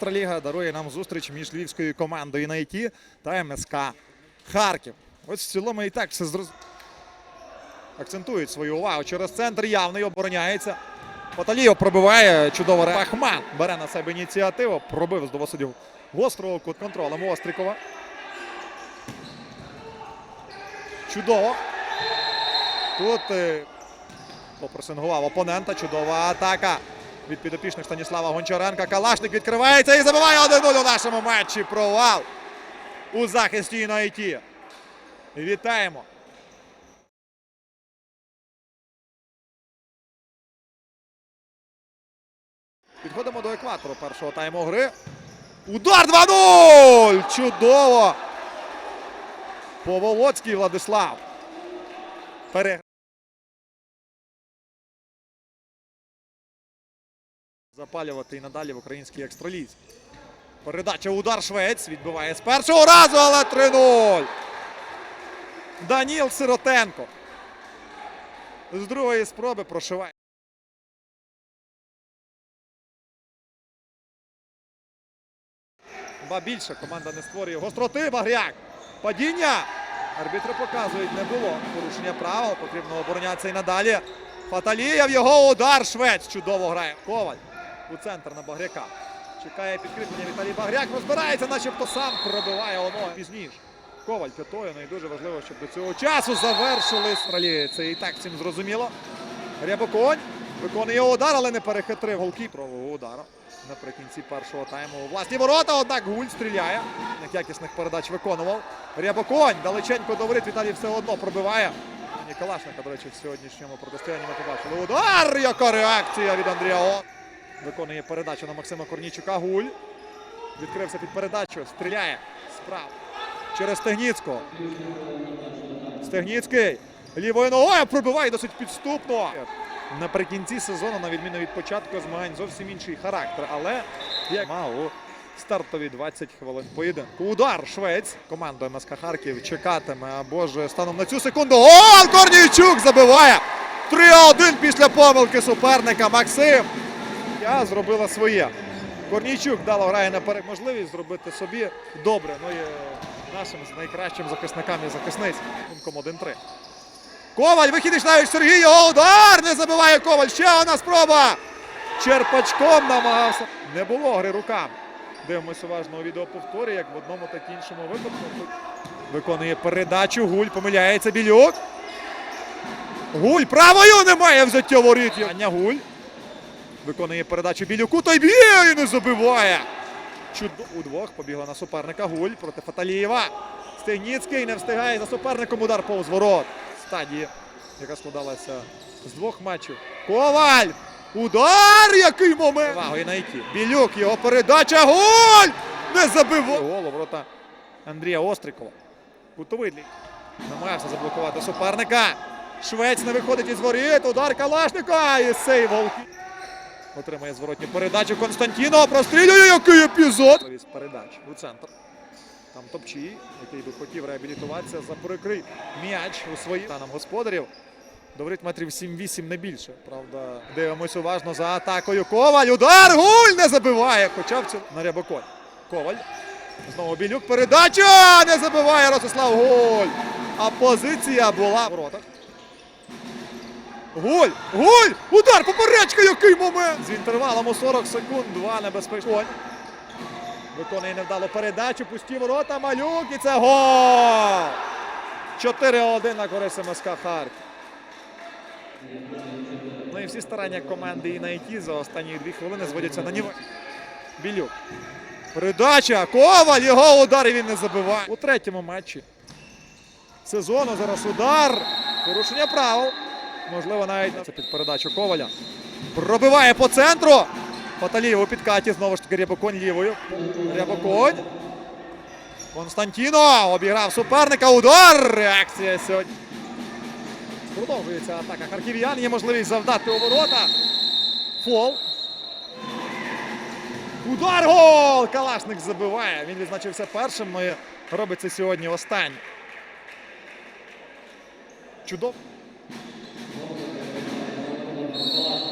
Екстраліга дарує нам зустріч між львівською командою «Найті» та МСК Харків. Ось в цілому і так все зрозуміло. Акцентують свою увагу через центр. Явний обороняється. Поталієв пробиває чудово. Рахман бере на себе ініціативу. Пробив з досить гострого кут контролем Острікова. Чудово. Тут е, попресингував опонента. Чудова атака від підопічних Станіслава Гончаренка. Калашник відкривається і забиває 1-0 у нашому матчі. Провал у захисті на ІТ. Вітаємо. Підходимо до екватору першого тайму гри. Удар 2-0! Чудово! Поволоцький Владислав. Пере... Запалювати і надалі в українській екстралізі. Передача удар Швець відбиває з першого разу, але 3-0. Даніл Сиротенко. З другої спроби прошиває. Ба більше команда не створює гостроти. Багряк. Падіння. Арбітри показують, не було порушення правил. Потрібно оборонятися і надалі. Фаталієв його удар. Швець чудово грає. Коваль у центр на Багряка. Чекає підкріплення Віталій Багряк. Розбирається, начебто сам пробиває воно пізніше. Коваль п'ятою. Ну і дуже важливо, щоб до цього часу завершили стралі. Це і так всім зрозуміло. Рябоконь виконує удар, але не перехитрив голкіпрового удару. Наприкінці першого тайму у власні ворота. Однак Гуль стріляє. Якісних передач виконував. Рябоконь далеченько до воріт. Віталій все одно пробиває. І Калашника, до речі, в сьогоднішньому протистоянні ми побачили. Удар! Яка реакція від Андрія О. Виконує передачу на Максима Корнійчука. Гуль. Відкрився під передачу. Стріляє. Справа. Через Стегніцького. Стегніцький. Лівою ногою пробиває досить підступно. Наприкінці сезону, на відміну від початку змагань, зовсім інший характер. Але як мав у стартові 20 хвилин поєдинку. Удар Швець. Команда МСК Харків чекатиме або ж станом на цю секунду. Гол! Корнійчук забиває! 3-1 після помилки суперника. Максим. Я зробила своє. Корнійчук дало грає наперед можливість зробити собі добре. Ну і е, нашим найкращим захисникам і захисниць. Рахунком 1-3. Коваль, вихід навіть Сергій, його удар! Не забиває Коваль. Ще одна спроба. Черпачком намагався. Не було гри руками. Дивимося уважно у відеоповторі, як в одному, так і іншому випадку. Тут Виконує передачу. Гуль помиляється Білюк. Гуль правою немає взяття воріт. Аня Гуль. Виконує передачу Білюку. Той б'є і не забиває. Чудо удвох побігла на суперника Гуль проти Фаталієва. Стегніцький не встигає за суперником удар повз ворот. Стадії, яка складалася з двох матчів. Коваль! Удар! Який момент! Увагою найти. Білюк, його передача. Гуль! Не забиває! Гол ворота Андрія Острикова. Кутовий Намагався заблокувати суперника. Швець не виходить із воріт. Удар Калашника. І сейв голки. Отримає зворотню передачу Константіно. Прострілює який епізод. Передач у центр. Там Топчій, який би хотів реабілітуватися за перекрий м'яч у своїх станом господарів. Доврить метрів 7-8 не більше. Правда, дивимось уважно за атакою. Коваль. Удар! Гуль не забиває. Хоча в цьому на Рябоколь. Коваль. Знову Білюк. Передача! Не забиває Ростислав Гуль. А позиція була в воротах. Гуль! Гуль! Удар! Поперечка! Який момент! З інтервалом у 40 секунд. Два небезпечні. Виконує невдалу передачу. Пусті ворота. Малюк. І це гол! 4-1 на користь МСК Харків. Ну і всі старання команди і на за останні дві хвилини зводяться на нівель. Білюк. Передача. Коваль. Його удар і він не забиває. У третьому матчі сезону зараз удар. Порушення правил. Можливо, навіть це під передачу Коваля. Пробиває по центру. Фаталієв у підкаті. Знову ж таки Рябоконь лівою. Рябоконь. Константіно обіграв суперника. Удар! Реакція сьогодні. Продовжується атака харків'ян. Є можливість завдати у ворота. Фол. Удар гол! Калашник забиває. Він відзначився першим. Ну і робить це сьогодні останній. Чудово. الله